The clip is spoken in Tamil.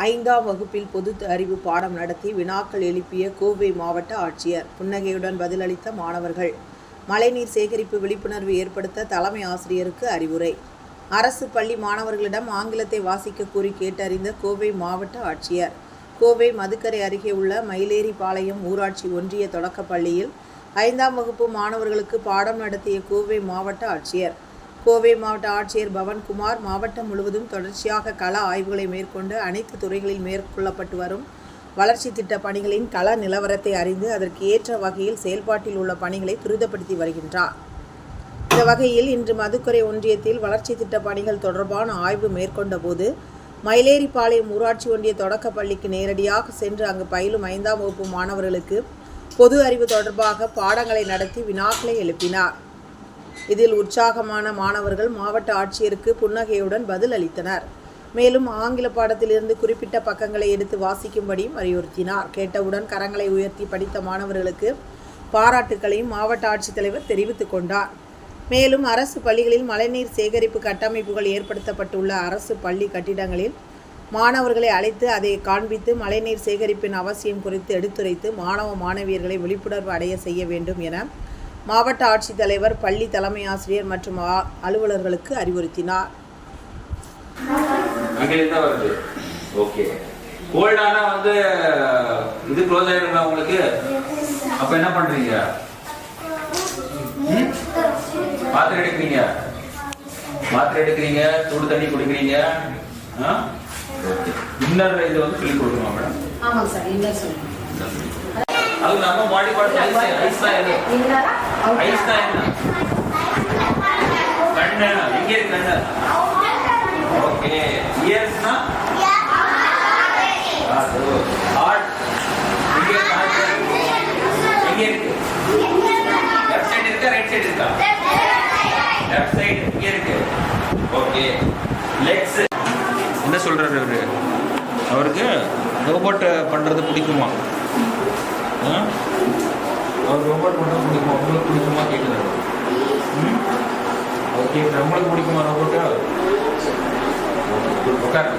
ஐந்தாம் வகுப்பில் பொது அறிவு பாடம் நடத்தி வினாக்கள் எழுப்பிய கோவை மாவட்ட ஆட்சியர் புன்னகையுடன் பதிலளித்த மாணவர்கள் மழைநீர் சேகரிப்பு விழிப்புணர்வு ஏற்படுத்த தலைமை ஆசிரியருக்கு அறிவுரை. அரசு பள்ளி மாணவர்களிடம் ஆங்கிலத்தை வாசிக்க கூறி கேட்டறிந்த கோவை மாவட்ட ஆட்சியர் கோவை மதுக்கரை அருகே உள்ள மயிலேரிபாளையம் ஊராட்சி ஒன்றிய தொடக்கப் பள்ளியில் ஐந்தாம் வகுப்பு மாணவர்களுக்கு பாடம் நடத்திய கோவை மாவட்ட ஆட்சியர் கோவை மாவட்ட ஆட்சியர் பவன்குமார் மாவட்டம் முழுவதும் தொடர்ச்சியாக கள ஆய்வுகளை மேற்கொண்டு அனைத்து துறைகளில் மேற்கொள்ளப்பட்டு வரும் வளர்ச்சி திட்ட பணிகளின் கள நிலவரத்தை அறிந்து அதற்கு ஏற்ற வகையில் செயல்பாட்டில் உள்ள பணிகளை துரிதப்படுத்தி வருகின்றார். இந்த வகையில் இன்று மதுக்கரை ஒன்றியத்தில் வளர்ச்சி திட்ட பணிகள் தொடர்பான ஆய்வு மேற்கொண்டபோது மயிலேரிப்பாளையம் ஊராட்சி ஒன்றிய தொடக்கப் பள்ளிக்கு நேரடியாக சென்று அங்கு பயிலும் ஐந்தாம் வகுப்பு மாணவர்களுக்கு பொது அறிவு தொடர்பாக பாடங்களை நடத்தி வினாக்களை எழுப்பினார். இதில் உற்சாகமான மாணவர்கள் மாவட்ட ஆட்சியருக்கு புன்னகையுடன் பதில் அளித்தனர். மேலும் ஆங்கில பாடத்திலிருந்து குறிப்பிட்ட பக்கங்களை எடுத்து வாசிக்கும்படியும் வலியுறுத்தினார். கேட்டவுடன் கரங்களை உயர்த்தி படித்த மாணவர்களுக்கு பாராட்டுக்களையும் மாவட்ட ஆட்சித்தலைவர் தெரிவித்துக் கொண்டார். மேலும் அரசு பள்ளிகளில் மழைநீர் சேகரிப்பு கட்டமைப்புகள் ஏற்படுத்தப்பட்டுள்ள அரசு பள்ளி கட்டிடங்களில் மாணவர்களை அழைத்து அதை காண்பித்து மழைநீர் சேகரிப்பின் அவசியம் குறித்து எடுத்துரைத்து மாணவ மாணவியர்களை விழிப்புணர்வு அடைய செய்ய வேண்டும் என மாவட்ட ஆட்சித்தலைவர் பள்ளி தலைமை ஆசிரியர் மற்றும் அலுவலர்களுக்கு அறிவுறுத்தினார். ஓகே. கோல்டானா வந்து இது க்ளோஸ் ஆயிருங்களா உங்களுக்கு? அப்ப என்ன பண்றீங்க? மாத்திரை எடுக்கிறீங்க? மாத்திரை எடுக்கிறீங்க? சூடு தண்ணி குடிக்கிறீங்க? இன்னர் இது வந்து சொல்லி கொடுக்கணுமா மேடம் ஆமாங்க சார் இன்னர் சொல்லுங்க. அது நம்ம பாடி பார்ட் ஐஸ் ஐஸ் தான் எது இன்னரா ஐஸ் தான் என்ன கண்ணு எங்க இருக்கு கண்ணு ஓகே இயர்ஸ்னா ஹார்ட் எங்க இருக்கு heart? எங்க இருக்கு லெஃப்ட் சைடு இருக்கா ரைட் சைடு இருக்கா லெஃப்ட் சைடு இங்க இருக்கு ஓகே லெக்ஸ் என்ன சொல்றாரு அவரு அவருக்கு ரோபோட் பண்றது பிடிக்குமா? அவர் ரோபோட் பண்றது பிடிக்குமா. உங்களுக்கு பிடிக்குமா கேட்குறாரு ஓகே நம்மளுக்கு பிடிக்குமா ரோபோட்டு உட்கார்.